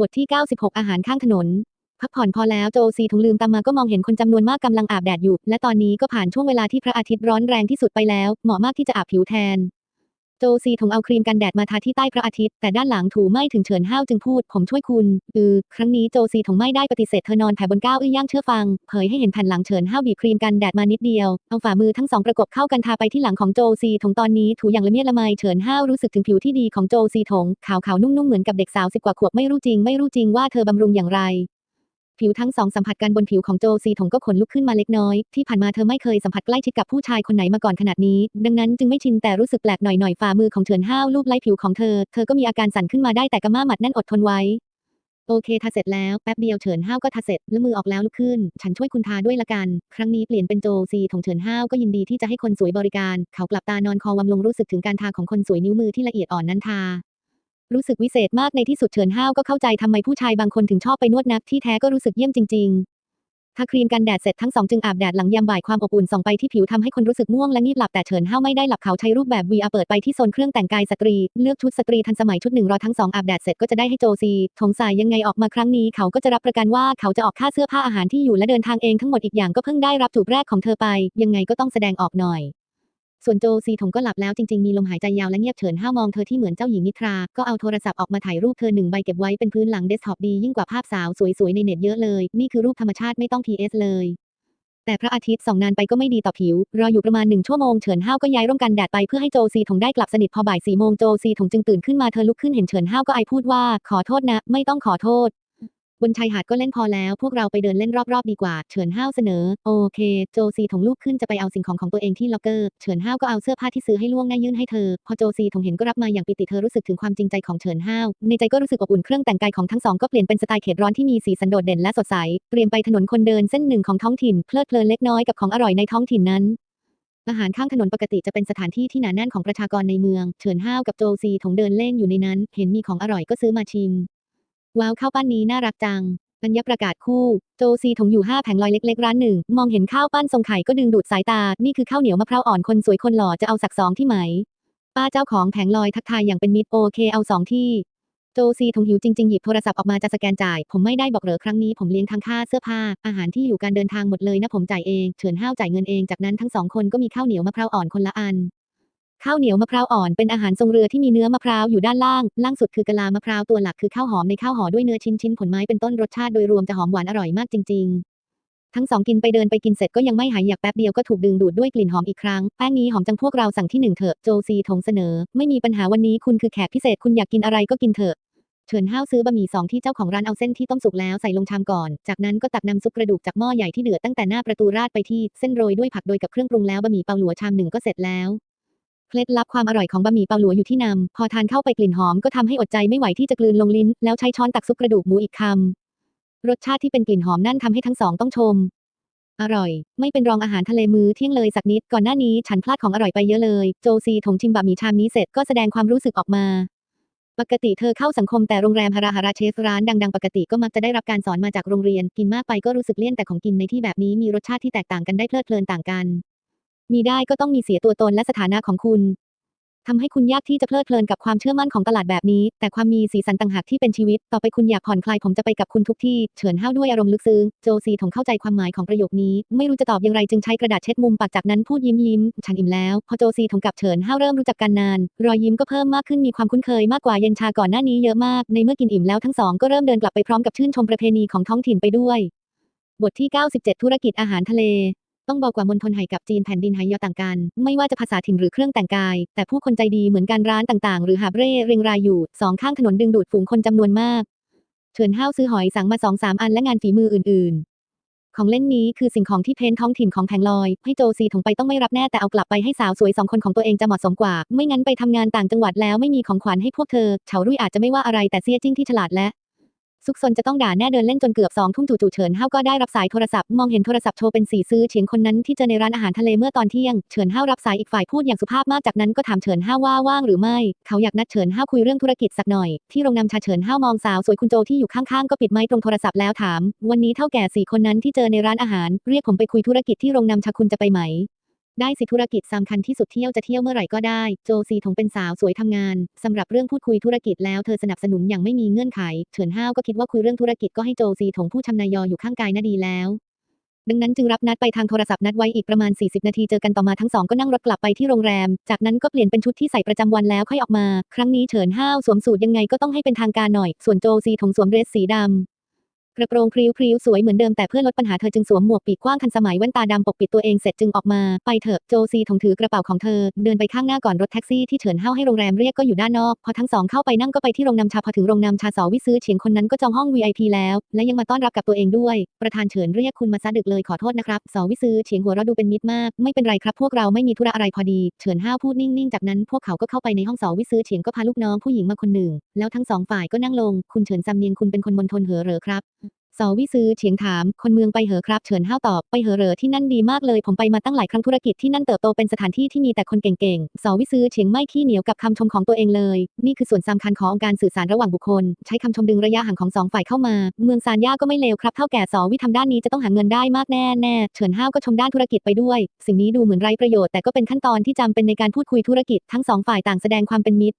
บทที่ 96 อาหารข้างถนน พักผ่อนพอแล้วโจซีถุงลืมตามมาก็มองเห็นคนจำนวนมากกำลังอาบแดดอยู่ และตอนนี้ก็ผ่านช่วงเวลาที่พระอาทิตย์ร้อนแรงที่สุดไปแล้ว เหมาะมากที่จะอาบผิวแทน จซีถงเอาครีมกันแดดมาทาที่ใต้พระอาทิตย์ แต่ด้านหลังถูไม่ถึงเฉินห้าวจึงพูด ผมช่วยคุณ อือ ครั้งนี้โจซีถงไม่ได้ปฏิเสธเธอนอนแผ่บนก้าวอื้อย่างเชื่อฟัง เผยให้เห็นแผ่นหลังเฉินห้าวบีบครีมกันแดดมานิดเดียว เอาฝ่ามือทั้งสองประกบเข้ากันทาไปที่หลังของโจซีถงตอนนี้ถูอย่างละเมียดละไมเฉินห้าวรู้สึกถึงผิวที่ดีของโจซีถงขาวขาวๆนุ่มๆเหมือนกับเด็กสาวสิบกว่าขวบไม่รู้จริงไม่รู้จริงว่าเธอบำรุงอย่างไร ผิวทั้งสองสัมผัสกันบนผิวของโจซีถงก็ขนลุกขึ้นมาเล็กน้อย ที่ผ่านมาเธอไม่เคยสัมผัสใกล้ชิดกับผู้ชายคนไหนมาก่อนขนาดนี้ ดังนั้นจึงไม่ชินแต่รู้สึกแปลกหน่อยๆฝ่ามือของเฉินห้าวลูบไล้ผิวของเธอ เธอก็มีอาการสั่นขึ้นมาได้แต่กระม่าหมัดแน่นอดทนไว้ โอเคทาเสร็จแล้วแป๊บเดียวเฉินห้าวก็ทาเสร็จแล้วมือออกแล้วลุกขึ้น ฉันช่วยคุณทาด้วยละกัน ครั้งนี้เปลี่ยนเป็นโจซีของเฉินห้าวก็ยินดีที่จะให้คนสวยบริการ เขากลับตานอนคอวำลงรู้สึกถึงการทาของคนสวยนิ้วมือที่ละเอียดอ่อนนั้นทา รู้สึกวิเศษมากในที่สุดเฉินห้าวก็เข้าใจทำไมผู้ชายบางคนถึงชอบไปนวดนักที่แท้ก็รู้สึกเยี่ยมจริงๆทาครีมกันแดดเสร็จทั้งสองจึงอาบแดดหลังยามบ่ายความอบอุ่นส่องไปที่ผิวทำให้คนรู้สึกง่วงและงีบหลับแต่เฉินห้าวไม่ได้หลับเขาใช้รูปแบบ VR เปิดไปที่โซนเครื่องแต่งกายสตรี เลือกชุดสตรีทันสมัยชุดหนึ่งรอทั้งสองอาบแดดเสร็จก็จะได้ให้โจซีถงสายยังไงออกมาครั้งนี้เขาก็จะรับประกันว่าเขาจะออกค่าเสื้อผ้าอาหารที่อยู่และเดินทางเองทั้งหมดอีกอย่างก็เพิ่งได้รับจูบแรกของเธอไป ยังไงก็ต้องแสดงออกหน่อย ส่วนโจซีถงก็หลับแล้วจริงๆมีลมหายใจยาวและเงียบเฉินห้าวมองเธอที่เหมือนเจ้าหญิงนิทรา ก็เอาโทรศัพท์ออกมาถ่ายรูปเธอหนึ่งใบเก็บไว้เป็นพื้นหลังเดสก์ท็อปดียิ่งกว่าภาพสาวสวยๆในเน็ตเยอะเลย นี่คือรูปธรรมชาติไม่ต้อง PS เลยแต่พระอาทิตย์ส่องนานไปก็ไม่ดีต่อผิว รออยู่ประมาณหนึ่งชั่วโมงเฉินห้าวก็ย้ายร่มกันแดดไปเพื่อให้โจซีถงได้กลับสนิทพอบ่ายสี่โมงโจซีถงจึงตื่นขึ้นมาเธอลุกขึ้นเห็นเฉินห้าวก็ไอพูดว่า ขอโทษนะ ไม่ต้องขอโทษ บนชายหาดก็เล่นพอแล้ว พวกเราไปเดินเล่นรอบๆดีกว่า เฉินห้าวเสนอ โอเค โจซีถงลุกขึ้นจะไปเอาสิ่งของของตัวเองที่ล็อกเกอร์ เฉินห้าวก็เอาเสื้อผ้าที่ซื้อให้ล่วงหน้ายื่นให้เธอ พอโจซีถงเห็นก็รับมาอย่างปิติเธอรู้สึกถึงความจริงใจของเฉินห้าว ในใจก็รู้สึกอบอุ่นเครื่องแต่งกายของทั้งสองก็เปลี่ยนเป็นสไตล์เขตร้อนที่มีสีสันโดดเด่นและสดใส เตรียมไปถนนคนเดินเส้นหนึ่งของท้องถิ่น เพลิดเพลินเล็กน้อยกับของอร่อยในท้องถิ่นนั้นอาหารข้างถนนปกติจะเป็นสถานที่ที่หนาแน่นของประชากรในเมือง เฉินห้าวกับโจซีถงเดินเล่นอยู่ในนั้น เห็นมีของอร่อยก็ซื้อมาชิม ว้าวข้าวปั้นนี้น่ารักจังบรรยประกาศคู่ โจซีถงอยู่ห้าแผงลอยเล็กๆร้านหนึ่ง มองเห็นข้าวปั้นทรงไข่ก็ดึงดูดสายตา นี่คือข้าวเหนียวมะพร้าวอ่อนคนสวยคนหล่อจะเอาสักสองที่ไหม ป้าเจ้าของแผงลอยทักทายอย่างเป็นมิตรโอเคเอาสองที่ โจซีถงหิวจริงๆ หยิบโทรศัพท์ออกมาจะสแกนจ่าย ผมไม่ได้บอกเหรอครั้งนี้ผมเลี้ยงทั้งค่าเสื้อผ้า อาหารที่อยู่การเดินทางหมดเลยนะผมจ่ายเอง เฉินห้าวจ่ายเงินเอง จากนั้นทั้งสองคนก็มีข้าวเหนียวมะพร้าวอ่อนคนละอัน ข้าวเหนียวมะพร้าวอ่อนเป็นอาหารทรงเรือที่มีเนื้อมะพร้าวอยู่ด้านล่าง ล่างสุดคือกะลามะพร้าวตัวหลักคือข้าวหอมในข้าวห่อด้วยเนื้อชิ้นชิ้นผลไม้เป็นต้นรสชาติโดยรวมจะหอมหวานอร่อยมากจริง ๆ ทั้งสองกินไปเดินไปกินเสร็จก็ยังไม่หายอยากแป๊บเดียวก็ถูกดึงดูดด้วยกลิ่นหอมอีกครั้ง แป้งนี้หอมจังพวกเราสั่งที่หนึ่งเถอะโจซีถงเสนอ ไม่มีปัญหาวันนี้คุณคือแขกพิเศษคุณอยากกินอะไรก็กินเถอะเฉินห้าวซื้อบะหมี่สองที่เจ้าของร้านเอาเส้นที่ต้มสุกแล้วใส่ลงชามก่อน จากนั้นก็ตักน้ำซุปกระดูกจากหม้อใหญ่ที่เดือดตั้งแต่หน้าประตูราดไปที่เส้นโรยด้วยผักโดยกับเครื่องปรุงแล้วบะหมี่เปาหลัวชามหนึ่งก็เสร็จแล้ว เคล็ดลับความอร่อยของบะหมี่เปาหลัวอยู่ที่นำพอทานเข้าไปกลิ่นหอมก็ทำให้อดใจไม่ไหวที่จะกลืนลงลิ้น แล้วใช้ช้อนตักซุปกระดูกหมูอีกคำรสชาติที่เป็นกลิ่นหอมนั่นทำให้ทั้งสองต้องชม อร่อย ไม่เป็นรองอาหารทะเลมื้อเที่ยงเลยสักนิด ก่อนหน้านี้ฉันพลาดของอร่อยไปเยอะเลย โจซีถงชิมบะหมี่ชามนี้เสร็จก็แสดงความรู้สึกออกมา ปกติเธอเข้าสังคมแต่โรงแรมฮาราฮาราเชฟร้านดังๆ ปกติก็มักจะได้รับการสอนมาจากโรงเรียน กินมากไปก็รู้สึกเลี่ยนแต่ของกินในที่แบบนี้มีรสชาติที่แตกต่างกันได้เพลิดเพลินต่างกัน มีได้ก็ต้องมีเสียตัวตนและสถานะของคุณทำให้คุณยากที่จะเพลิดเพลินกับความเชื่อมั่นของตลาดแบบนี้ แต่ความมีสีสันต่างหากที่เป็นชีวิต ต่อไปคุณอยากผ่อนคลายผมจะไปกับคุณทุกที่ เฉินห้าวด้วยอารมณ์ลึกซึ้ง โจซีถงเข้าใจความหมายของประโยคนี้ ไม่รู้จะตอบอย่างไรจึงใช้กระดาษเช็ดมุมปากจากนั้นพูดยิ้มยิ้ม ฉันอิ่มแล้ว พอโจซีถงกับเฉินห้าวเริ่มรู้จักกันนาน รอยยิ้มก็เพิ่มมากขึ้นมีความคุ้นเคยมากกว่าเย็นชาก่อนหน้านี้เยอะมาก ในเมื่อกินอิ่มแล้วทั้งสองก็เริ่มเดินกลับไปพร้อมกับชื่นชมประเพณีของท้องถิ่นไปด้วย บทที่ 97 ธุรกิจอาหารทะเล ต้องบอกว่ามณฑลไหกับจีนแผ่นดินไหยอต่างกัน ไม่ว่าจะภาษาถิ่นหรือเครื่องแต่งกาย แต่ผู้คนใจดีเหมือนกันร้านต่างๆ หรือหาบเร่เรียงรายอยู่สองข้างถนนดึงดูดฝูงคนจำนวนมาก เฉินห้าวซื้อหอยสั่งมาสองสามอันและงานฝีมืออื่น ๆของเล่นนี้คือสิ่งของที่เพ้นท้องถิ่นของแผงลอย ให้โจซีถงไปต้องไม่รับแน่แต่เอากลับไปให้สาวสวยสองคนของตัวเองจะเหมาะสมกว่า ไม่งั้นไปทำงานต่างจังหวัดแล้วไม่มีของขวัญให้พวกเธอเฉารุ่ยอาจจะไม่ว่าอะไรแต่เซี่ยจิ้งที่ฉลาดและ ซุกซนจะต้องด่าแน่เดินเล่นจนเกือบสองทุ่มจู่ๆเฉินห้าวก็ได้รับสายโทรศัพท์มองเห็นโทรศัพท์โชว์เป็นสีซื้อเฉียงคนนั้นที่เจอในร้านอาหารทะเลเมื่อตอนเที่ยงเฉินห้าวรับสายอีกฝ่ายพูดอย่างสุภาพมากจากนั้นก็ถามเฉินห้าวว่าว่างหรือไม่ เขาอยากนัดเฉินห้าวคุยเรื่องธุรกิจสักหน่อย ที่โรงแรมชาเฉินห้าวมองสาวสวยคุณโจที่อยู่ข้างๆก็ปิดไมค์ตรงโทรศัพท์แล้วถาม วันนี้เท่าแก่สี่คนนั้นที่เจอในร้านอาหาร เรียกผมไปคุยธุรกิจที่โรงแรมชาคุณจะไปไหม ได้สิธุรกิจสำคัญที่สุดเที่ยวจะเที่ยวเมื่อไหร่ก็ได้ โจซีถงเป็นสาวสวยทำงานสำหรับเรื่องพูดคุยธุรกิจแล้วเธอสนับสนุนอย่างไม่มีเงื่อนไข เฉินห้าวก็คิดว่าคุยเรื่องธุรกิจก็ให้โจซีถงผู้ชำนายยออยู่ข้างกายน่าดีแล้ว ดังนั้นจึงรับนัดไปทางโทรศัพท์นัดไว้อีกประมาณ 40 นาทีเจอกันต่อมาทั้งสองก็นั่งรถกลับไปที่โรงแรม จากนั้นก็เปลี่ยนเป็นชุดที่ใส่ประจำวันแล้วค่อยออกมา ครั้งนี้เฉินห้าวสวมสูทยังไงก็ต้องให้เป็นทางการหน่อย ส่วนโจซีถงสวมเดรสสีดำ กระโปรงพริ้วพริ้วสวยเหมือนเดิมแต่เพื่อลดปัญหาเธอจึงสวมหมวกปีกกว้างทันสมัยแว่นตาดำปกปิดตัวเองเสร็จจึงออกมา ไปเถอะโจซีถงถือกระเป๋าของเธอ เดินไปข้างหน้าก่อนรถแท็กซี่ที่เฉินเฮาให้โรงแรมเรียกก็อยู่ด้านนอก พอทั้งสองเข้าไปนั่งก็ไปที่โรงนำชาพอถึงโรงนำชาสอวิซื้อเฉียงคนนั้นก็จองห้อง VIP แล้ว และยังมาต้อนรับกับตัวเองด้วย ประธานเฉินเรียกคุณมาซะดึกเลยขอโทษนะครับสอวิซื้อเฉียงหัวเราะดูเป็นมิตรมาก ไม่เป็นไรครับพวกเราไม่มีธุระอะไรพอดีเฉินห้าพูดนิ่งๆจากนั้นพวกเขาก็เข้าไปในห้องสอวิซื้อเฉียงก็พาลูกน้องผู้หญิงมาคนหนึ่งแล้วทั้งสองฝ่ายก็นั่งลงคุณเฉินซำเนียงคุณเป็นคนมณฑลเหอเหรอครับ สวิซื้อเฉียงถาม คนเมืองไปเหอครับ เฉินห้าวตอบ ไปเหอเหรอที่นั่นดีมากเลย ผมไปมาตั้งหลายครั้งธุรกิจที่นั่นเติบโตเป็นสถานที่ที่มีแต่คนเก่งๆสวิซื้อเฉียงไม่ขี้เหนียวกับคำชมของตัวเองเลย นี่คือส่วนสำคัญขององค์การสื่อสารระหว่างบุคคล ใช้คำชมดึงระยะห่างของสองฝ่ายเข้ามา เมืองซานย่าก็ไม่เลวครับ เท่าแก่สวิทำด้านนี้จะต้องหาเงินได้มากแน่แน่เฉินห้าวก็ชมด้านธุรกิจไปด้วย สิ่งนี้ดูเหมือนไร้ประโยชน์แต่ก็เป็นขั้นตอนที่จำเป็นในการพูดคุยธุรกิจทั้งสองฝ่ายต่างแสดงความเป็นมิตร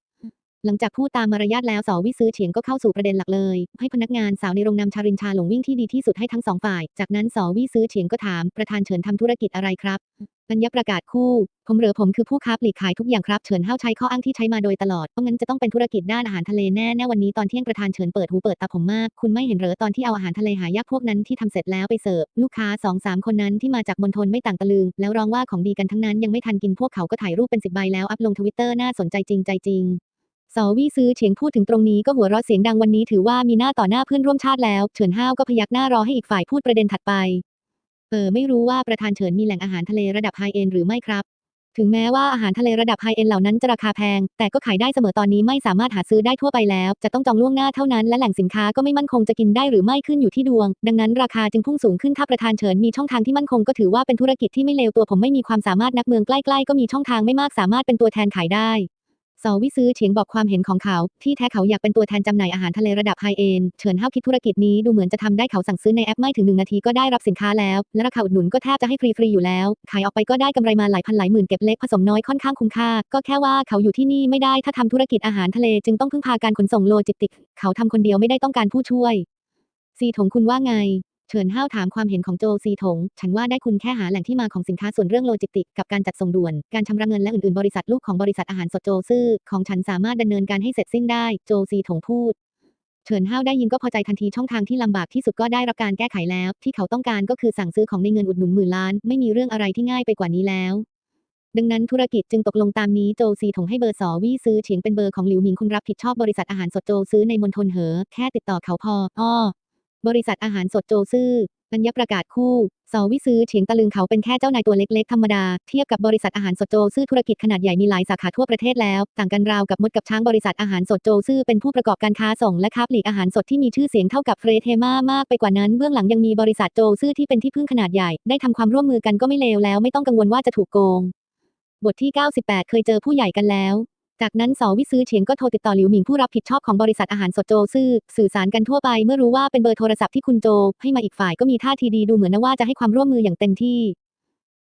หลังจากพูดตามมารยาทแล้วสอวิซื้อเฉียงก็เข้าสู่ประเด็นหลักเลย ให้พนักงานสาวในโรงนำชารินชาหลงวิ่งที่ดีที่สุดให้ทั้งสองฝ่าย จากนั้นสอวิซื้อเฉียงก็ถามประธานเฉินทำธุรกิจอะไรครับปัญญาประกาศคู่ ผมเหรอผมคือผู้ค้าปลีกขายทุกอย่างครับเฉินเฮาใช้ข้ออ้างที่ใช้มาโดยตลอดเพราะงั้นจะต้องเป็นธุรกิจด้านอาหารทะเลแน่แน่วันนี้ตอนเที่ยงประธานเฉินเปิดหูเปิดตาผมมาก คุณไม่เห็นเหรอตอนที่เอาอาหารทะเลหายากพวกนั้นที่ทำเสร็จแล้วไปเสิร์ฟลูกค้าสองสามคนนั้นที่มาจากมณฑลไม่ต่างตะลึง แล้วร้องว่าของดีกันทั้งนั้นยังไม่ทันกินพวกเขาก็ถ่ายรูปเป็นสิบใบแล้วอัพลงทวิตเตอร์น่าสนใจจริงใจจริง สวี่ซื้อเฉียงพูดถึงตรงนี้ก็หัวเราะเสียงดังวันนี้ถือว่ามีหน้าต่อหน้าเพื่อนร่วมชาติแล้ว เฉินห้าวก็พยักหน้ารอให้อีกฝ่ายพูดประเด็นถัดไป เออไม่รู้ว่าประธานเฉินมีแหล่งอาหารทะเลระดับไฮเอ็นหรือไม่ครับ ถึงแม้ว่าอาหารทะเลระดับไฮเอ็นเหล่านั้นจะราคาแพง แต่ก็ขายได้เสมอตอนนี้ไม่สามารถหาซื้อได้ทั่วไปแล้ว จะต้องจองล่วงหน้าเท่านั้นและแหล่งสินค้าก็ไม่มั่นคงจะกินได้หรือไม่ขึ้นอยู่ที่ดวง ดังนั้นราคาจึงพุ่งสูงขึ้นถ้าประธานเฉินมีช่องทางที่มั่นคงก็ถือว่าเป็นธุรกิจที่ไม่เลวตัวผมไม่มีความสามารถนักเมืองใกล้ๆก็มีช่องทางไม่มากสามารถเป็นตัวแทนขายได้ สอวิซื้อเฉียงบอกความเห็นของเขา ที่แท้เขาอยากเป็นตัวแทนจำหน่ายอาหารทะเลระดับไฮเอ็นเฉินเฮาคิดธุรกิจนี้ดูเหมือนจะทำได้เขาสั่งซื้อในแอปไม่ถึงหนึ่งนาทีก็ได้รับสินค้าแล้ว และราคาอุดหนุนก็แทบจะให้ฟรีๆอยู่แล้ว ขายออกไปก็ได้กำไรมาหลายพันหลายหมื่นเก็บเล็กผสมน้อยค่อนข้างคุ้มค่า ก็แค่ว่าเขาอยู่ที่นี่ไม่ได้ถ้าทำธุรกิจอาหารทะเลจึงต้องพึ่งพาการขนส่งโลจิสติกส์เขาทำคนเดียวไม่ได้ต้องการผู้ช่วยซีถงคุณว่าไง เฉินห้าวถามความเห็นของโจซีถง ฉันว่าได้คุณแค่หาแหล่งที่มาของสินค้าส่วนเรื่องโลจิสติกกับการจัดส่งด่วน การชำระเงินและอื่นๆ บริษัทลูกของบริษัทอาหารสดโจซื่อของฉันสามารถดำเนินการให้เสร็จสิ้นได้ โจซีถงพูด เฉินห้าวได้ยินก็พอใจทันทีช่องทางที่ลำบากที่สุดก็ได้รับการแก้ไขแล้ว ที่เขาต้องการก็คือสั่งซื้อของในเงินอุดหนุนหมื่นล้าน ไม่มีเรื่องอะไรที่ง่ายไปกว่านี้แล้วดังนั้นธุรกิจจึงตกลงตามนี้โจซีถงให้เบอร์สอวี่ซื้อเฉียงเป็นเบอร์ของหลิวหมิงคุณรับผิดชอบบริษัทอาหารสดโจซื้อในมณฑลเหอ แค่ติดต่อเขาพออ้อ บริษัทอาหารสดโจซื่อปัญญาประกาศคู่สอวิซื้อเฉียงตะลึงเขาเป็นแค่เจ้านายตัวเล็กๆ ธรรมดา เทียบกับบริษัทอาหารสดโจซื่อธุรกิจขนาดใหญ่มีหลายสาขาทั่วประเทศแล้ว ต่างกันราวกับมดกับช้างบริษัทอาหารสดโจซื่อเป็นผู้ประกอบการค้าส่งและค้าปลีกอาหารสดที่มีชื่อเสียงเท่ากับเฟรเทมามากไปกว่านั้นเบื้องหลังยังมีบริษัทโจซื่อที่เป็นที่พึ่งขนาดใหญ่ได้ทำความร่วมมือกันก็ไม่เลวแล้ว ไม่ต้องกังวลว่าจะถูกโกง บทที่ 98 เคยเจอผู้ใหญ่กันแล้ว จากนั้นสวิซื้อเฉียงก็โทรติดต่อหลิวหมิงผู้รับผิดชอบของบริษัทอาหารสดโจซื่อสื่อสารกันทั่วไปเมื่อรู้ว่าเป็นเบอร์โทรศัพท์ที่คุณโจ ให้มาอีกฝ่ายก็มีท่าทีดีดูเหมือนนะว่าจะให้ความร่วมมืออย่างเต็มที่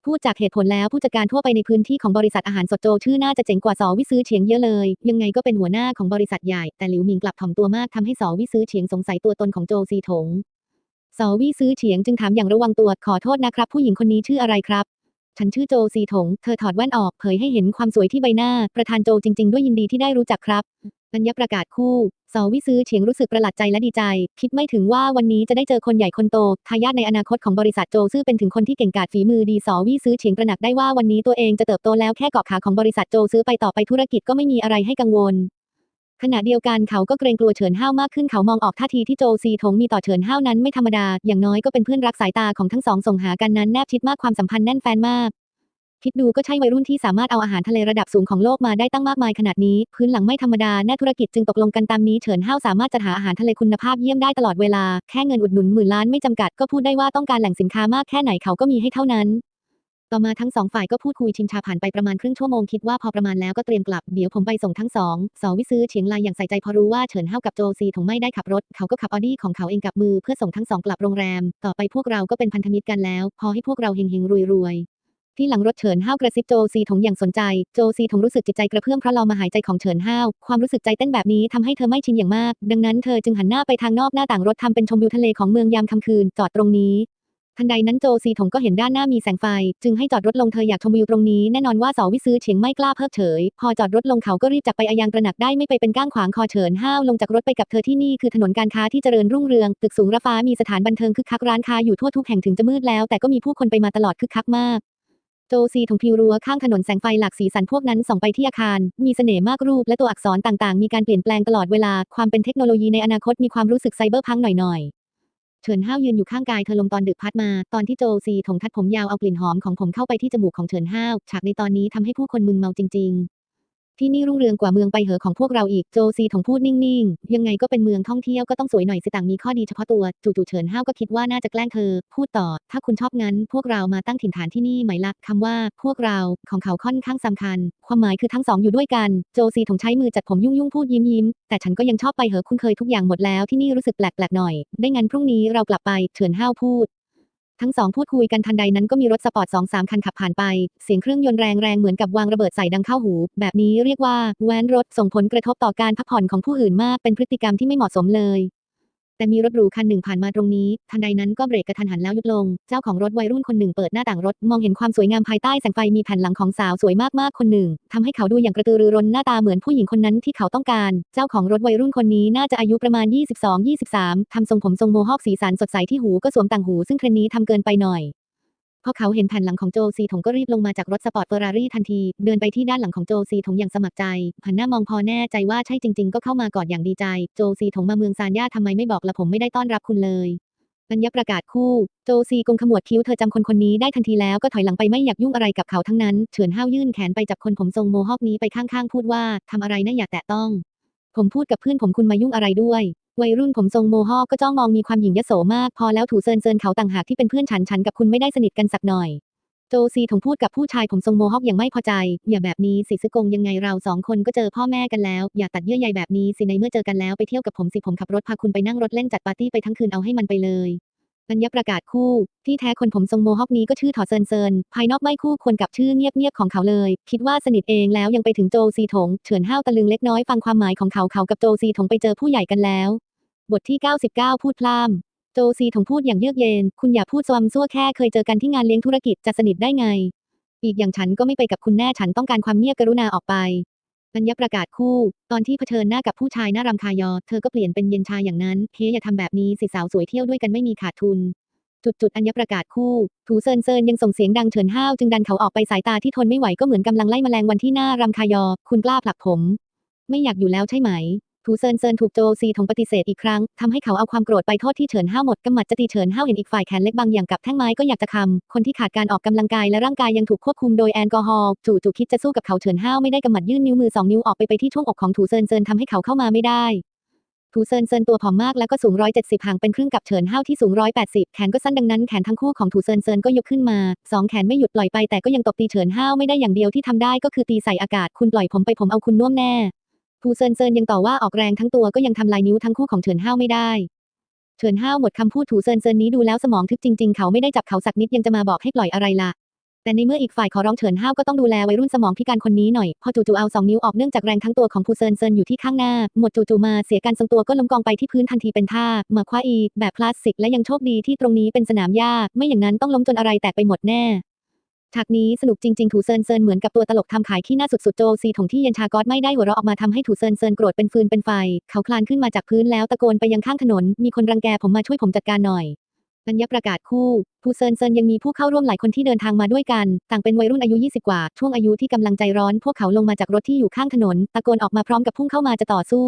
พูดจากเหตุผลแล้วผู้จัดการทั่วไปในพื้นที่ของบริษัทอาหารสดโจชื่อน่าจะเจ๋งกว่าสอวิซื้อเฉียงเยอะเลย ยังไงก็เป็นหัวหน้าของบริษัทใหญ่แต่หลิวหมิงกลับถ่อมตัวมากทำให้สอวิซื้อเฉียงสงสัยตัวตนของโจซีถงสอวิซื้อเฉียงจึงถามอย่างระวังตัวขอโทษนะครับ ผู้หญิงคนนี้ชื่ออะไรครับ ฉันชื่อโจซีถง เธอถอดแว่นออกเผยให้เห็นความสวยที่ใบหน้า ประธานโจจริง ๆ ด้วยยินดีที่ได้รู้จักครับปัญญประกาศคู่สอวิซื้อเฉียงรู้สึกประหลาดใจและดีใจ คิดไม่ถึงว่าวันนี้จะได้เจอคนใหญ่คนโต ทายาทในอนาคตของบริษัทโจซื่อเป็นถึงคนที่เก่งกาจฝีมือดีสอวิซื้อเฉียงตระหนักได้ว่าวันนี้ตัวเองจะเติบโตแล้วแค่เกาะขาของบริษัทโจซื้อไปต่อไปธุรกิจก็ไม่มีอะไรให้กังวล ขณะเดียวกันเขาก็เกรงกลัวเฉินห้าวมากขึ้นเขามองออกท่าทีที่โจซีถงมีต่อเฉินห้าวนั้นไม่ธรรมดา อย่างน้อยก็เป็นเพื่อนรักสายตาของทั้งสองส่งหากันนั้นแนบชิดมากความสัมพันธ์แน่นแฟนมากคิดดูก็ใช่วัยรุ่นที่สามารถเอาอาหารทะเลระดับสูงของโลกมาได้ตั้งมากมายขนาดนี้ พื้นหลังไม่ธรรมดาแน่ธุรกิจจึงตกลงกันตามนี้เฉินห้าวสามารถจัดหาอาหารทะเลคุณภาพเยี่ยมได้ตลอดเวลา แค่เงินอุดหนุนหมื่นล้านไม่จำกัดก็พูดได้ว่าต้องการแหล่งสินค้ามากแค่ไหนเขาก็มีให้เท่านั้น ต่อมาทั้งสองฝ่ายก็พูดคุยชิมชาผ่านไปประมาณครึ่งชั่วโมงคิดว่าพอประมาณแล้วก็เตรียมกลับ เดี๋ยวผมไปส่งทั้งสองสอวิซื้อเฉียงลายอย่างใส่ใจพอรู้ว่าเฉินห้ากับโจซีถงไม่ได้ขับรถ เขาก็ขับออดี้ของเขาเองกับมือเพื่อส่งทั้งสองกลับโรงแรม ต่อไปพวกเราก็เป็นพันธมิตรกันแล้ว พอให้พวกเราเฮงๆรวยๆที่หลังรถเฉินห้าวกระซิบโจซีถงอย่างสนใจ โจซีถงรู้สึกจิตใจกระเพื่อมเพราะเรามาหายใจของเฉินห้าว ความรู้สึกใจเต้นแบบนี้ทำให้เธอไม่ชินอย่างมาก ดังนั้นเธอจึงหันหน้าไปทางนอกหน้าต่างรถทำเป็นชมวิวทะเลของเมืองยามค่ำคืน จอดตรงนี้ ทันใดนั้นโจซีถงก็เห็นด้านหน้ามีแสงไฟ จึงให้จอดรถลงเธออยากชมวิวตรงนี้แน่นอนว่าสอวิซื้อเฉียงไม่กล้าเพิกเฉย พอจอดรถลงเขาก็รีบจากไปอายังตระหนักได้ไม่ไปเป็นก้างขวางคอเฉินห้าวลงจากรถไปกับเธอที่นี่คือถนนการค้าที่เจริญรุ่งเรือง ตึกสูงระฟ้ามีสถานบันเทิงคึกคักร้านค้าอยู่ทั่วทุกแห่งถึงจะมืดแล้ว แต่ก็มีผู้คนไปมาตลอดคึกคักมากโจซีถงพิวรั้วข้างถนนแสงไฟหลากสีสันพวกนั้นส่องไปที่อาคาร มีเสน่ห์มากรูปและตัวอักษรต่างๆ มีการเปลี่ยนแปลงตลอดเวลา ความเป็นเทคโนโลยีในอนาคตมีความรู้สึกไซเบอร์พังหน่อยๆ เฉินห้าวยืนอยู่ข้างกายเธอลมตอนดึกพัดมา ตอนที่โจซีถงทัดผมยาวเอากลิ่นหอมของผมเข้าไปที่จมูกของเฉินห้าว ฉากในตอนนี้ทำให้ผู้คนมึนเมาจริงๆ ที่นี่รุ่งเรืองกว่าเมืองไปเหอของพวกเราอีก โจซีถงพูดนิ่งๆ ยังไงก็เป็นเมืองท่องเที่ยวก็ต้องสวยหน่อยสิต่างมีข้อดีเฉพาะตัวจู่ๆเฉินห้าวก็คิดว่าน่าจะแกล้งเธอ พูดต่อ ถ้าคุณชอบงั้น พวกเรามาตั้งถิ่นฐานที่นี่ไหมล่ะคำว่า พวกเราของเขาค่อนข้างสำคัญ ความหมายคือทั้งสองอยู่ด้วยกัน โจซีถงใช้มือจัดผมยุ่งๆพูดยิ้มยิ้มๆแต่ฉันก็ยังชอบไปเหอคุณเคยทุกอย่างหมดแล้วที่นี่รู้สึกแปลกๆหน่อย ได้งั้นพรุ่งนี้เรากลับไปเฉินห้าวพูด ทั้งสองพูดคุยกันทันใดนั้นก็มีรถสปอร์ตสองสามคันขับผ่านไป เสียงเครื่องยนต์แรงแรงๆเหมือนกับวางระเบิดใส่ดังเข้าหู แบบนี้เรียกว่าแว้นรถส่งผลกระทบต่อการพักผ่อนของผู้อื่นมากเป็นพฤติกรรมที่ไม่เหมาะสมเลย แต่มีรถหรูคันหนึ่งผ่านมาตรงนี้ ทันใดนั้นก็เบรกกระทันหันแล้วยุดลง เจ้าของรถวัยรุ่นคนหนึ่งเปิดหน้าต่างรถ มองเห็นความสวยงามภายใต้แสงไฟมีแผ่นหลังของสาวสวยมากๆคนหนึ่งทำให้เขาดูอย่างกระตือรือร้นหน้าตาเหมือนผู้หญิงคนนั้นที่เขาต้องการ เจ้าของรถวัยรุ่นคนนี้น่าจะอายุประมาณ 22-23ทำทรงผมทรงโมฮอคสีสันสดใสที่หูก็สวมต่างหูซึ่งเทรนนี้ทำเกินไปหน่อย พอเขาเห็นแผ่นหลังของโจซีถงก็รีบลงมาจากรถสปอร์ตเฟอร์รารี่ทันที เดินไปที่ด้านหลังของโจซีถงอย่างสมัครใจหันหน้ามองพอแน่ใจว่าใช่จริง ๆ ก็เข้ามากอดอย่างดีใจ โจซีถงมาเมืองซานย่าทำไมไม่บอกละผมไม่ได้ต้อนรับคุณเลยปัญญประกาศคู่ โจซีกงขมวดคิ้วเธอจำคนคนนี้ได้ทันทีแล้วก็ถอยหลังไปไม่อยากยุ่งอะไรกับเขาทั้งนั้นเฉินห้าวยื่นแขนไปจับคนผมทรงโมฮอคนี้ไปข้างๆพูดว่าทำอะไรนะอย่าแตะต้อง ผมพูดกับเพื่อนผมคุณมายุ่งอะไรด้วย วัยรุ่นผมทรงโมฮอคก็จ้องมองมีความหยิ่งยโสมาก พอแล้วถูเซินเซินเขาต่างหากที่เป็นเพื่อนฉันฉันกับคุณไม่ได้สนิทกันสักหน่อย โจซีถงพูดกับผู้ชายผมทรงโมฮอกอย่างไม่พอใจ อย่าแบบนี้สิซึกงยังไงเราสองคนก็เจอพ่อแม่กันแล้ว อย่าตัดเยื่อใยแบบนี้สิในเมื่อเจอกันแล้วไปเที่ยวกับผมสิผมขับรถพาคุณไปนั่งรถเล่นจัดปาร์ตี้ไปทั้งคืนเอาให้มันไปเลย ปัญญประกาศคู่ ที่แท้คนผมทรงโมฮอคนี้ก็ชื่อถอเซินเซิน ภายนอกไม่คู่ควรกับชื่อเงียบๆของเขาเลย คิดว่าสนิทเองแล้วยังไปถึงโจซีถงเฉินห้าวตะลึงเล็กน้อยฟังความหมายของเขาเขากับโจซีถงไปเจอผู้ใหญ่กันแล้ว บทที่ 99 พูดพล่ำโจซีถงพูดอย่างเยือกเย็น คุณอย่าพูดซวมซั่วแค่เคยเจอกันที่งานเลี้ยงธุรกิจจะสนิทได้ไง อีกอย่างฉันก็ไม่ไปกับคุณแน่ฉันต้องการความเงียบกรุณาออกไป ปัญญาประกาศคู่ ตอนที่เผชิญหน้ากับผู้ชายหน้ารำคาญอเธอก็เปลี่ยนเป็นเย็นชาอย่างนั้น เฮ้ยอย่าทำแบบนี้สิสาวสวยเที่ยวด้วยกันไม่มีขาดทุน จุดจุดอัญญประกาศคู่ ถูเซินเซินยังส่งเสียงดังเฉินห้าวจึงดันเขาออกไปสายตาที่ทนไม่ไหวก็เหมือนกำลังไล่แมลงวันที่หน้ารำคาญอคุณกล้าผลักผม ไม่อยากอยู่แล้วใช่ไหม ถูเซินเซินถูกโจซีถงปฏิเสธอีกครั้งทำให้เขาเอาความโกรธไปโทษที่เฉินห้าวหมดกำหมัดจะตีเฉินห้าวเห็นอีกฝ่ายแขนเล็กบางอย่างกับแท่งไม้ก็อยากจะคำคนที่ขาดการออกกำลังกายและร่างกายยังถูกควบคุมโดยแอลกอฮอล์จู่ๆคิดจะสู้กับเขาเฉินห้าวไม่ได้กำหมัดยื่นนิ้วมือสองนิ้วออกไปไปที่ช่วงอกของถูเซินเซินทำให้เขาเข้ามาไม่ได้ถูเซินเซินตัวผอมมากแล้วก็สูงร้อยเจ็ดสิบห่างเป็นครึ่งกับเฉินห้าวที่สูงร้อยแปดสิบแขนก็สั้นดังนั้นแขนทั้งคู่ของถูเซินเซินก็ยกขึ้นมา สองแขนไม่หยุดปล่อยไปแต่ก็ยังตบตีเฉินห้าวไม่ได้อย่างเดียวที่ทำได้ก็คือตีใส่อากาศคุณปล่อยผมไปผมเอาคุณน่วมแน่ ถูเซินเซินยังต่อว่าออกแรงทั้งตัวก็ยังทำลายนิ้วทั้งคู่ของเฉินห้าวไม่ได้ เฉินห้าวหมดคำพูดถูเซินเซินนี้ดูแล้วสมองทึบจริงๆ เขาไม่ได้จับเขาสักนิดยังจะมาบอกให้ปล่อยอะไรล่ะ แต่ในเมื่ออีกฝ่ายขอร้องเฉินห้าวก็ต้องดูแลวัยรุ่นสมองพิการคนนี้หน่อย พอจู่ๆเอาสองนิ้วออกเนื่องจากแรงทั้งตัวของผู้เซินเซินอยู่ที่ข้างหน้า หมดจู่ๆมาเสียการทรงตัวก็ล้มกองไปที่พื้นทันทีเป็นท่าเมือคว้าอีแบบพลาสติกและยังโชคดีที่ตรงนี้เป็นสนามหญ้า ไม่อย่างนั้นต้องล้มจนอะไรแตกไปหมดแน่ ฉากนี้สนุกจริงๆ ถูเซินเซินเหมือนกับตัวตลกทำขายขี้หน้าสุดๆ โจซีถงที่เย็นชากอดไม่ได้หัวเราะออกมาทำให้ถูเซินเซินโกรธเป็นฟืนเป็นไฟ เขาคลานขึ้นมาจากพื้นแล้วตะโกนไปยังข้างถนน มีคนรังแกผมมาช่วยผมจัดการหน่อยปัญญประกาศคู่ผู้เซินเซินยังมีผู้เข้าร่วมหลายคนที่เดินทางมาด้วยกัน ต่างเป็นวัยรุ่นอายุ 20 กว่า ช่วงอายุที่กำลังใจร้อน พวกเขาลงมาจากรถที่อยู่ข้างถนน ตะโกนออกมาพร้อมกับพุ่งเข้ามาจะต่อสู้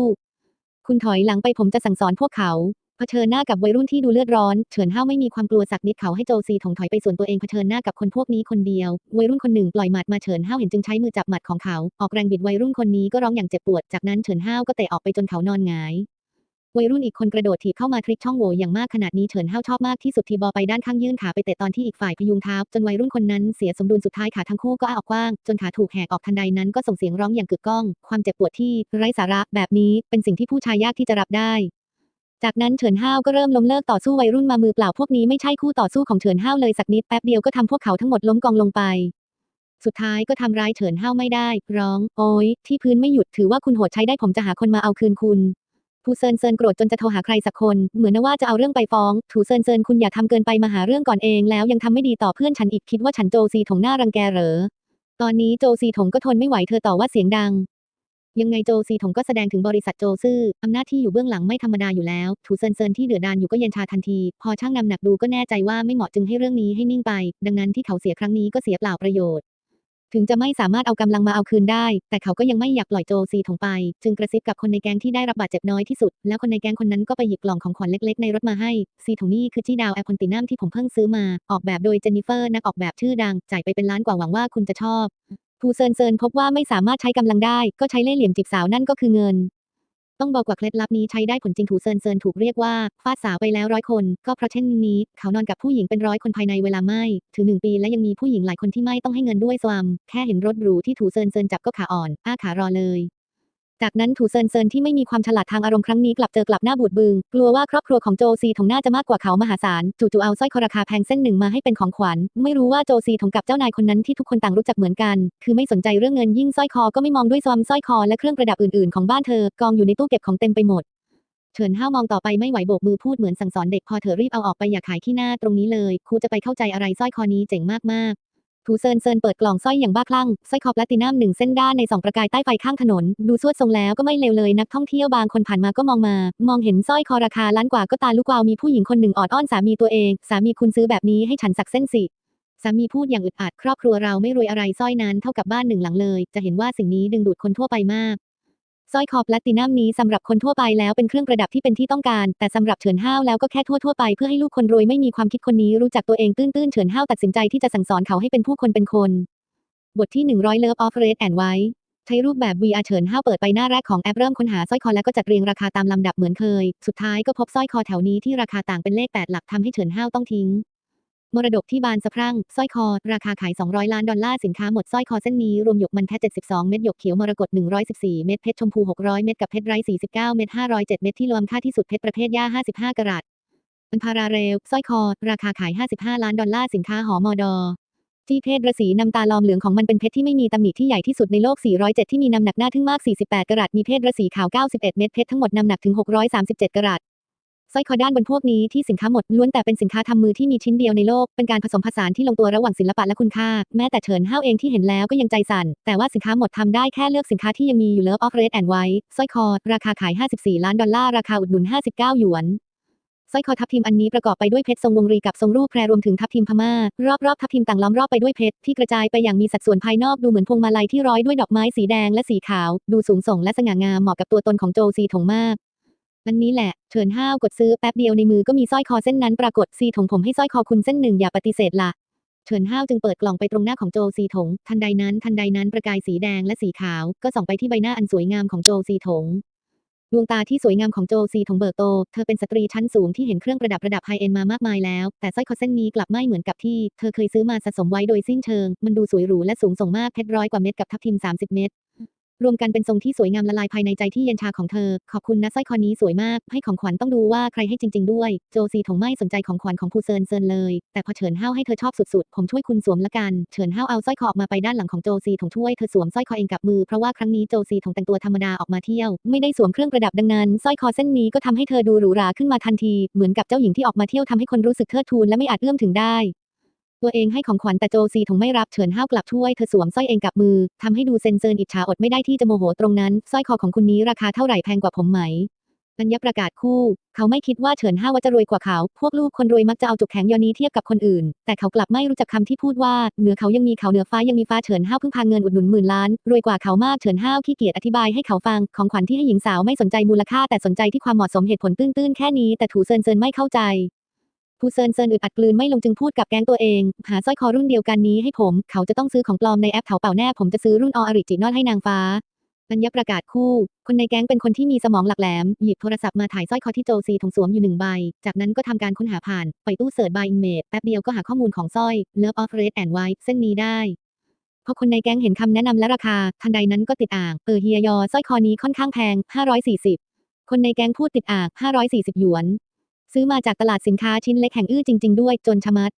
คุณถอยหลังไปผมจะสั่งสอนพวกเขา เผชิญหน้ากับวัยรุ่นที่ดูเลือดร้อน เฉินห้าวไม่มีความกลัวสักนิดเขาให้โจซีถงถอยไปส่วนตัวเองเผชิญหน้ากับคนพวกนี้คนเดียว วัยรุ่นคนหนึ่งปล่อยหมัดมาเฉินห้าวเห็นจึงใช้มือจับหมัดของเขา ออกแรงบิดวัยรุ่นคนนี้ก็ร้องอย่างเจ็บปวด จากนั้นเฉินห้าวก็เตะออกไปจนเขานอนหงาย วัยรุ่นอีกคนกระโดดถีบเข้ามาทริกช่องโหว่อย่างมากขนาดนี้เฉินห้าวชอบมากที่สุดทีบอไปด้านข้างยื่นขาไปเตะตอนที่อีกฝ่ายพยุงเท้าจนวัยรุ่นคนนั้นเสียสมดุลสุดท้ายขาทั้งคู่ก็อ้าออกกว้างจนขาถูกแหกออกทันใดนั้นก็ส่งเสียงร้องอย่างกึกก้อง ความเจ็บปวดที่ไร้สาระแบบนี้เป็นสิ่งที่ผู้ชายยากที่จะรับได้ จากนั้นเฉินห้าวก็เริ่มล้มเลิกต่อสู้วัยรุ่นมามือเปล่าพวกนี้ไม่ใช่คู่ต่อสู้ของเฉินห้าวเลยสักนิดแป๊บเดียวก็ทำพวกเขาทั้งหมดล้มกองลงไป สุดท้ายก็ทำร้ายเฉินห้าวไม่ได้ ร้อง โอ้ยที่พื้นไม่หยุดถือว่าคุณโหดใช้ได้ผมจะหาคนมาเอาคืนคุณผู้เซินเซินโกรธจนจะโทรหาใครสักคน เหมือนว่าจะเอาเรื่องไปฟ้อง ถูเซินเซินคุณอย่าทำเกินไปมาหาเรื่องก่อนเองแล้วยังทำไม่ดีต่อเพื่อนฉันอีกคิดว่าฉันโจซีถงหน้ารังแกเหรอ ตอนนี้โจซีถงก็ทนไม่ไหวเธอต่อว่าเสียงดัง ยังไงโจซีถงก็แสดงถึงบริษัทโจซื่ออำนาจที่อยู่เบื้องหลังไม่ธรรมดาอยู่แล้ว ถูเซินเซินที่เดือดดานอยู่ก็เย็นชาทันที พอช่างนำหนักดูก็แน่ใจว่าไม่เหมาะจึงให้เรื่องนี้ให้นิ่งไป ดังนั้นที่เขาเสียครั้งนี้ก็เสียเปล่าประโยชน์ ถึงจะไม่สามารถเอากำลังมาเอาคืนได้ แต่เขาก็ยังไม่อยากปล่อยโจซีถงไป จึงกระซิบกับคนในแก๊งที่ได้รับบาดเจ็บน้อยที่สุด แล้วคนในแก๊งคนนั้นก็ไปหยิบกล่องของขวัญเล็กๆ ในรถมาให้ ซีถงนี่คือจี้ดาวแอปคอนตินัมที่ผมเพิ่งซื้อมา ออกแบบโดยเจนนิเฟอร์นักออกแบบชื่อดัง จ่ายไปเป็นล้านกว่าหวังว่าคุณจะชอบ ผู้เซินเซินพบว่าไม่สามารถใช้กำลังได้ ก็ใช้เล่ห์เหลี่ยมจีบสาวนั่นก็คือเงิน ต้องบอกว่าเคล็ดลับนี้ใช้ได้ผลจริงถูเซินเซินถูกเรียกว่าฟาดสาวไปแล้วร้อยคน ก็เพราะเช่นนี้ เขานอนกับผู้หญิงเป็นร้อยคนภายในเวลาไม่ถึงหนึ่งปีและยังมีผู้หญิงหลายคนที่ไม่ต้องให้เงินด้วยสวมแค่เห็นรถหรูที่ถูเซินเซินจับก็ขาอ่อน อ้าขารอเลย จากนั้นถูเซินเซินที่ไม่มีความฉลาดทางอารมณ์ครั้งนี้กลับเจอกลับหน้าบูดบึง กลัวว่าครอบครัวของโจซีถงหน่าจะมากกว่าเขามหาศาล จู่ๆเอาสร้อยคอราคาแพงเส้นหนึ่งมาให้เป็นของขวัญ ไม่รู้ว่าโจซีถงกับเจ้านายคนนั้นที่ทุกคนต่างรู้จักเหมือนกัน คือไม่สนใจเรื่องเงินยิ่งสร้อยคอก็ไม่มองด้วยซอมสร้อยคอและเครื่องประดับอื่นๆของบ้านเธอกองอยู่ในตู้เก็บของเต็มไปหมด เฉินห้าวมองต่อไปไม่ไหวโบกมือพูดเหมือนสั่งสอนเด็กพอเธอรีบเอาออกไปอย่าขายขี้หน้าตรงนี้เลยครูจะไปเข้าใจอะไรสร้อยคอนี้เจ๋งมากๆ ถูเซินเซินเปิดกล่องสร้อยอย่างบ้าคลั่งสร้อยคอแพลตินัมหนึ่งเส้นด้านในสองประกายใต้ไฟข้างถนน ดูสวดทรงแล้วก็ไม่เลวเลยนักท่องเที่ยวบางคนผ่านมาก็มองมา มองเห็นสร้อยคอราคาล้านกว่าก็ตาลุกวาวมีผู้หญิงคนหนึ่งออดอ้อนสามีตัวเอง สามีคุณซื้อแบบนี้ให้ฉันสักเส้นสิสามีพูดอย่างอึดอัดครอบครัวเราไม่รวยอะไรสร้อยนั้นเท่ากับบ้านหนึ่งหลังเลย จะเห็นว่าสิ่งนี้ดึงดูดคนทั่วไปมาก สร้อยคอแพลตินัมนี้สำหรับคนทั่วไปแล้วเป็นเครื่องประดับที่เป็นที่ต้องการ แต่สำหรับเฉินห้าวแล้วก็แค่ทั่วทั่วไปเพื่อให้ลูกคนรวยไม่มีความคิดคนนี้รู้จักตัวเองตื้นๆเฉินห้าวตัดสินใจที่จะสั่งสอนเขาให้เป็นผู้คนเป็นคน บทที่ 100 Love of Red and White ใช้รูปแบบ VR เฉินห้าวเปิดไปหน้าแรกของแอปเริ่มค้นหาสร้อยคอแล้วก็จัดเรียงราคาตามลำดับเหมือนเคย สุดท้ายก็พบสร้อยคอแถวนี้ที่ราคาต่างเป็นเลข8หลักทำให้เฉินห้าวต้องทิ้ง มรดกที่บานสะพรั่งสร้อยคอ ราคาขาย 200 ล้านดอลลาร์สินค้าหมดสร้อยคอเส้นนี้รวมหยกมันแท้72 เม็ดหยกเขียวมรกต114 เม็ดเพชรชมพู 600 เม็ดกับเพชรไร้49 เม็ด507 เม็ดที่รวมค่าที่สุดเพชรประเภทย่า55 กะรัตอันพาราเรลสร้อยคอ ราคาขาย 55 ล้านดอลลาร์สินค้าหอมอดอจี้เพศระสีน้ำตาลอมเหลืองของมันเป็นเพชรที่ไม่มีตำหนิที่ใหญ่ที่สุดในโลก 407 ที่มีน้ำหนักหน้าทึ่งมาก 48 กะรัตมีเพศระสีขาว 91 เม็ดเพชรทั้งหมดน้ำหนักถึง 637 กะรัต สร้อยคอด้านบนพวกนี้ที่สินค้าหมดล้วนแต่เป็นสินค้าทำมือที่มีชิ้นเดียวในโลก เป็นการผสมผสานที่ลงตัวระหว่างศิลปะและคุณค่า แม้แต่เฉินห้าวเองที่เห็นแล้วก็ยังใจสั่น แต่ว่าสินค้าหมดทำได้แค่เลือกสินค้าที่ยังมีอยู่ Love of Red and White สร้อยคอ ราคาขาย 54 ล้านดอลลาร์ราคาอุดหนุน 59 หยวนสร้อยคอทับทิมอันนี้ประกอบไปด้วยเพชรทรงวงรีกับทรงรูปแพรรวมถึงทับทิมพม่ารอบๆทับทิมต่างล้อมรอบไปด้วยเพชรที่กระจายไปอย่างมีสัดส่วนภายนอกดูเหมือนพวงมาลัยที่ร้อยด้วยดอกไม้สีแดงและสีขาว ดูสูงส่งและสง่างามเหมาะกับตัวตนของโจซีถงมาก อันนี้แหละเฉินห้าวกดซื้อแป๊บเดียวในมือก็มีสร้อยคอเส้นนั้นปรากฏซีถงผมให้สร้อยคอคุณเส้นหนึ่งอย่าปฏิเสธล่ะเฉินห้าวจึงเปิดกล่องไปตรงหน้าของโจซีถง ทันใดนั้น ทันใดนั้นประกายสีแดงและสีขาว ก็ส่องไปที่ใบหน้าอันสวยงามของโจซีถง ดวงตาที่สวยงามของโจซีถงเบิกโต เธอเป็นสตรีชั้นสูงที่เห็นเครื่องประดับระดับไฮเอ็นมามากมายแล้ว แต่สร้อยคอเส้นนี้กลับไม่เหมือนกับที่ เธอเคยซื้อมาสะสมไว้โดยสิ้นเชิง มันดูสวยหรูและสูงส่งมากเพชรร้อยกว่าเม็ดกับทับทิม 30 เม็ด รวมกันเป็นทรงที่สวยงามละลายภายในใจที่เย็นชาของเธอ ขอบคุณนะสร้อยคอนี้สวยมาก ให้ของขวัญต้องดูว่าใครให้จริง ๆ ด้วย โจซีถงไม่สนใจของขวัญของผู้เซินเซินเลย แต่พอเฉินห้าวให้เธอชอบสุดๆ ผมช่วยคุณสวมละกัน เฉินห้าวเอาสร้อยคอออกมาไปด้านหลังของโจซีถงช่วยเธอสวมสร้อยคอเองกับมือ เพราะว่าครั้งนี้โจซีถงแต่งตัวธรรมดาออกมาเที่ยว ไม่ได้สวมเครื่องประดับดังนั้นสร้อยคอเส้นนี้ก็ทำให้เธอดูหรูหราขึ้นมาทันที เหมือนกับเจ้าหญิงที่ออกมาเที่ยวทำให้คนรู้สึกเทิดทูนและไม่อาจเอื้อมถึงได้ ตัวเองให้ของขวัญแต่โจซีถงไม่รับเฉินห้าวกลับช่วยเธอสวมสร้อยเองกับมือทำให้ดูเซนเซินอิจฉาอดไม่ได้ที่จะโมโหตรงนั้นสร้อยคอของคุณนี้ราคาเท่าไหร่แพงกว่าผมไหมปัญญาประกาศคู่ เขาไม่คิดว่าเฉินห้าว่าจะรวยกว่าเขา พวกลูกคนรวยมักจะเอาจุกแข็งยอนี้เทียบกับคนอื่น แต่เขากลับไม่รู้จักคำที่พูดว่า เหนือเขายังมีเขาเหนือฟ้ายังมีฟ้าเฉินห้าวเพิ่งพาเงินอุดหนุนหมื่นล้าน รวยกว่าเขามากเฉินห้าวขี้เกียจอธิบายให้เขาฟัง ของขวัญที่ให้หญิงสาวไม่สนใจมูลค่าแต่สนใจที่ความเหมาะสมเหตุผลตื้นๆแค่นี้แต่ถูเซินเซินไม่เข้าใจ ผู้เซินเซินอึดอัดกลืนไม่ลงจึงพูดกับแก๊งตัวเอง หาสร้อยคอรุ่นเดียวกันนี้ให้ผม เขาจะต้องซื้อของปลอมในแอปเถาเป่าแน่ผมจะซื้อรุ่นออริจินอลให้นางฟ้าปัญญาประกาศคู่ คนในแก๊งเป็นคนที่มีสมองหลักแหลม หยิบโทรศัพท์มาถ่ายสร้อยคอที่โจซีถงสวมอยู่หนึ่งใบ จากนั้นก็ทำการค้นหาผ่านไปตู้เสิร์ช by image แป๊บเดียวก็หาข้อมูลของสร้อย Love of Red and White เส้นนี้ได้พอคนในแก๊งเห็นคำแนะนำและราคา ทันใดนั้นก็ติดอ่าง เออเฮียยอสร้อยคอนี้ค่อนข้างแพง 540 คนในแก๊งพูดติดอ่าง 540 หยวน ซื้อมาจากตลาดสินค้าชิ้นเล็กแห่งอื้อจริง ๆ ด้วยจนชะมัด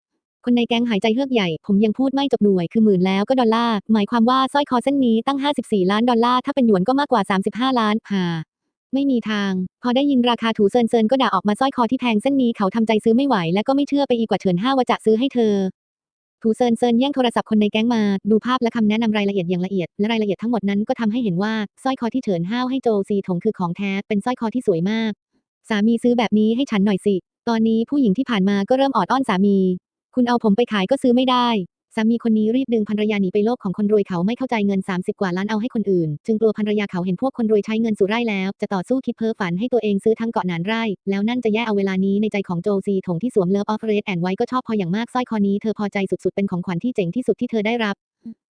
คนในแก๊งหายใจเฮือกใหญ่ ผมยังพูดไม่จบหน่วยคือหมื่นแล้วก็ดอลลาร์ หมายความว่าสร้อยคอเส้นนี้ตั้ง 54 ล้านดอลลาร์ ถ้าเป็นหยวนก็มากกว่า 35 ล้านหาไม่มีทาง พอได้ยินราคาถูเซินเซินก็ด่าออกมาสร้อยคอที่แพงเส้นนี้เขาทำใจซื้อไม่ไหว และก็ไม่เชื่อไปอีกกว่าเฉินห้าว่าจะซื้อให้เธอ ถูเซินเซินแย่งโทรศัพท์คนในแก๊งมา ดูภาพและคำแนะนำรายละเอียดอย่างละเอียด และรายละเอียดทั้งหมดนั้นก็ทำให้เห็นว่าสร้อยคอที่เฉินห้าวให้โจซีถงคือของแท้ เป็นสร้อยคอที่สวยมาก สามีซื้อแบบนี้ให้ฉันหน่อยสิ ตอนนี้ผู้หญิงที่ผ่านมาก็เริ่มออดอ้อนสามี คุณเอาผมไปขายก็ซื้อไม่ได้ สามีคนนี้รีบดึงภรรยาหนีไปโลกของคนรวยเขาไม่เข้าใจเงิน 30 กว่าล้านเอาให้คนอื่น จึงกลัวภรรยาเขาเห็นพวกคนรวยใช้เงินสุร่ายแล้ว จะต่อสู้คิดเพ้อฝันให้ตัวเองซื้อทั้งเกาะหนานไร่ แล้วนั่นจะแย่เอาเวลานี้ในใจของโจซีถงที่สวมเลิฟออฟเรดแอนไว้ก็ชอบพออย่างมากสร้อยคอนี้เธอพอใจสุดๆเป็นของขวัญที่เจ๋งที่สุดที่เธอได้รับ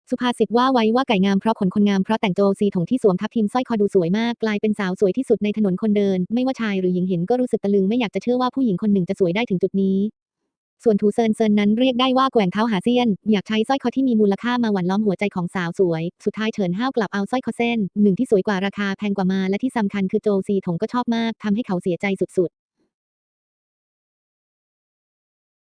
สุภาษิตว่าไว้ว่าไก่งามเพราะขนคนงามเพราะแต่งโจซีถงที่สวมทับทิมสร้อยคอดูสวยมากกลายเป็นสาวสวยที่สุดในถนนคนเดิน ไม่ว่าชายหรือหญิงเห็นก็รู้สึกตะลึงไม่อยากจะเชื่อว่าผู้หญิงคนหนึ่งจะสวยได้ถึงจุดนี้ส่วนถูเซินเซินนั้นเรียกได้ว่าแกว่งเท้าหาเซียน อยากใช้สร้อยคอที่มีมูลค่ามาหว่านล้อมหัวใจของสาวสวย สุดท้ายเฉินห้าวกลับเอาสร้อยคอเส้นหนึ่งที่สวยกว่าราคาแพงกว่ามาและที่สำคัญคือโจซีถงก็ชอบมากทำให้เขาเสียใจสุดๆ